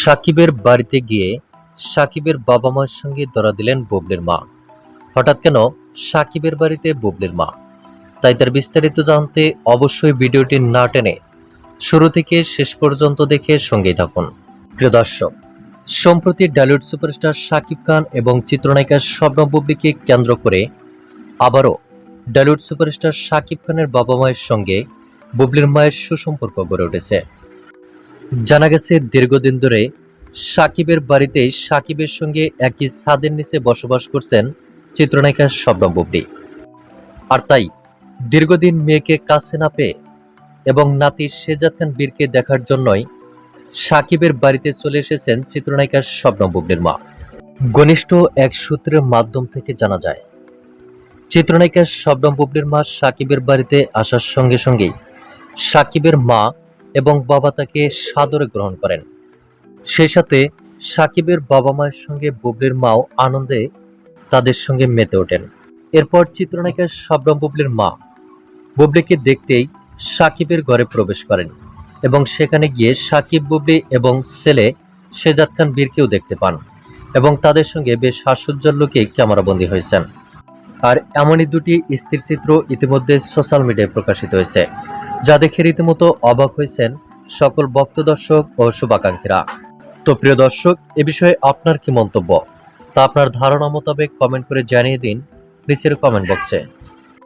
সাকিবের বাড়িতে গিয়ে সাকিবের বাবা মার সঙ্গে ধরা দিলেন বুবলির মা। হঠাৎ কেন সাকিবের বাড়িতে বুবলির মা? তাই তার বিস্তারিত জানতে অবশ্যই ভিডিওটি না টেনে শুরু থেকে শেষ পর্যন্ত দেখে সঙ্গেই থাকুন। প্রিয় দর্শক, সম্প্রতি ডালিউড সুপারস্টার শাকিব খান এবং চিত্রনায়িকা শবনম বুবলিকে কেন্দ্র করে আবারও ডালিউড সুপারস্টার শাকিব খানের বাবা মায়ের সঙ্গে বুবলির মায়ের সুসম্পর্ক গড়ে উঠেছে। জানা গেছে, দীর্ঘদিন ধরে সাকিবের বাড়িতে সাকিবের সঙ্গে একই ছাদের নিচে বসবাস করছেন চিত্রনায়িকা শবনম বুবলি। আর তাই দীর্ঘদিন মেয়েকে কাছে না পেয়ে এবং নাতি শেজাদ খান বীরকে দেখার জন্যই সাকিবের বাড়িতে চলে এসেছেন চিত্রনায়িকা শবনম বুবলির মা। ঘনিষ্ঠ এক সূত্রের মাধ্যম থেকে জানা যায়, চিত্রনায়িকা শবনম বুবলির মা সাকিবের বাড়িতে আসার সঙ্গে সঙ্গেই সাকিবের মা এবং বাবা তাকে সাদরে গ্রহণ করেন। সেই সাথে সাকিবের বাবা মায়ের সঙ্গে বুবলির মাও আনন্দে তাদের সঙ্গে মেতে ওঠেন। এরপর চিত্রনায়িকা শবনম বুবলির মা বুবলিকে দেখতেই সাকিবের ঘরে প্রবেশ করেন এবং সেখানে গিয়ে সাকিব বুবলি এবং ছেলে শেজাদ খান বীরকেও দেখতে পান এবং তাদের সঙ্গে বেশ হাস্যোজ্জ্বল লোকে ক্যামেরাবন্দী হয়েছেন। আর এমনই দুটি স্থির চিত্র ইতিমধ্যে সোশ্যাল মিডিয়ায় প্রকাশিত হয়েছে। যা দেখে রীতিমতো অবাক হয়েছেন সকল ভক্ত দর্শক ও শুভাকাঙ্ক্ষীরা। তো প্রিয় দর্শক, এ বিষয়ে আপনার কি মন্তব্য? তা আপনার ধারণা মোতাবেক কমেন্ট করে জানিয়ে দিন নিচের কমেন্ট বক্সে